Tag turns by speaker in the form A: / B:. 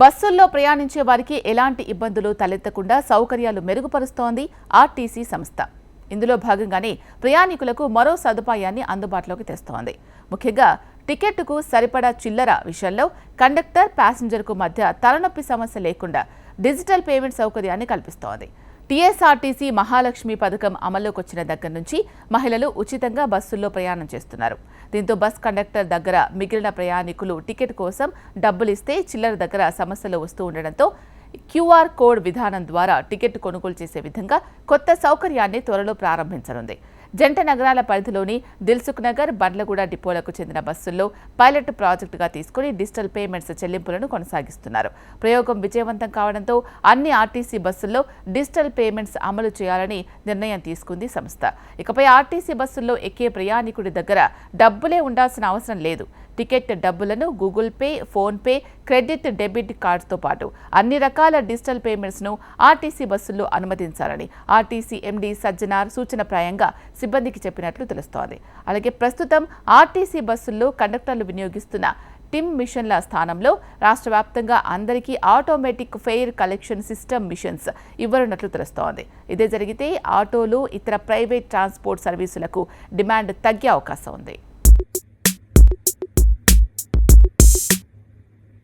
A: బస్సుల్లో ప్రయాణించే వారికి ఎలాంటి ఇబ్బందులు తలెత్తకుండా సౌకర్యాలు మెరుగుపరుస్తోంది ఆర్టీసీ సంస్థ. ఇందులో భాగంగానే ప్రయాణికులకు మరో సదుపాయాన్ని అందుబాటులోకి తెస్తోంది. ముఖ్యంగా టికెట్కు సరిపడా చిల్లర విషయంలో కండక్టర్ ప్యాసింజర్కు మధ్య తలనొప్పి సమస్య లేకుండా డిజిటల్ పేమెంట్ సౌకర్యాన్ని కల్పిస్తోంది. టీఎస్ఆర్టీసీ మహాలక్ష్మి పథకం అమల్లోకి వచ్చిన దగ్గర నుంచి మహిళలు ఉచితంగా బస్సుల్లో ప్రయాణం చేస్తున్నారు. దీంతో బస్ కండక్టర్ దగ్గర మిగిలిన ప్రయాణికులు టికెట్ కోసం డబ్బులు ఇస్తే చిల్లర దగ్గర సమస్యలు వస్తూ ఉండడంతో క్యూఆర్ కోడ్ విధానం ద్వారా టికెట్ కొనుగోలు చేసే విధంగా కొత్త సౌకర్యాన్ని త్వరలో ప్రారంభించనుంది. జంట నగరాల పరిధిలోని దిల్సుఖ్ నగర్ బండ్లగూడ డిపోలకు చెందిన బస్సుల్లో పైలట్ ప్రాజెక్టుగా తీసుకుని డిజిటల్ పేమెంట్స్ చెల్లింపులను కొనసాగిస్తున్నారు. ప్రయోగం విజయవంతం కావడంతో అన్ని ఆర్టీసీ బస్సుల్లో డిజిటల్ పేమెంట్స్ అమలు చేయాలని నిర్ణయం తీసుకుంది సంస్థ. ఇకపై ఆర్టీసీ బస్సుల్లో ఎక్కే ప్రయాణికుడి దగ్గర డబ్బులే ఉండాల్సిన అవసరం లేదు. టికెట్ డబ్బులను Google Pay PhonePe credit debit కార్డ్స్తో పాటు అన్ని రకాల డిజిటల్ పేమెంట్స్ను ఆర్టీసీ బస్సుల్లో అనుమతించాలని ఆర్టీసీ ఎండీ సజ్జనార్ సూచనప్రాయంగా సిబ్బందికి చెప్పినట్లు తెలుస్తోంది. అలాగే ప్రస్తుతం ఆర్టీసీ బస్సుల్లో కండక్టర్లు వినియోగిస్తున్న టిమ్ మిషన్ల స్థానంలో రాష్ట్ర వ్యాప్తంగా అందరికీ automatic fare collection system machines ఇవ్వనున్నట్లు తెలుస్తోంది. ఇదే జరిగితే ఆటోలు ఇతర ప్రైవేట్ ట్రాన్స్పోర్ట్ సర్వీసులకు డిమాండ్ తగ్గే అవకాశం ఉంది.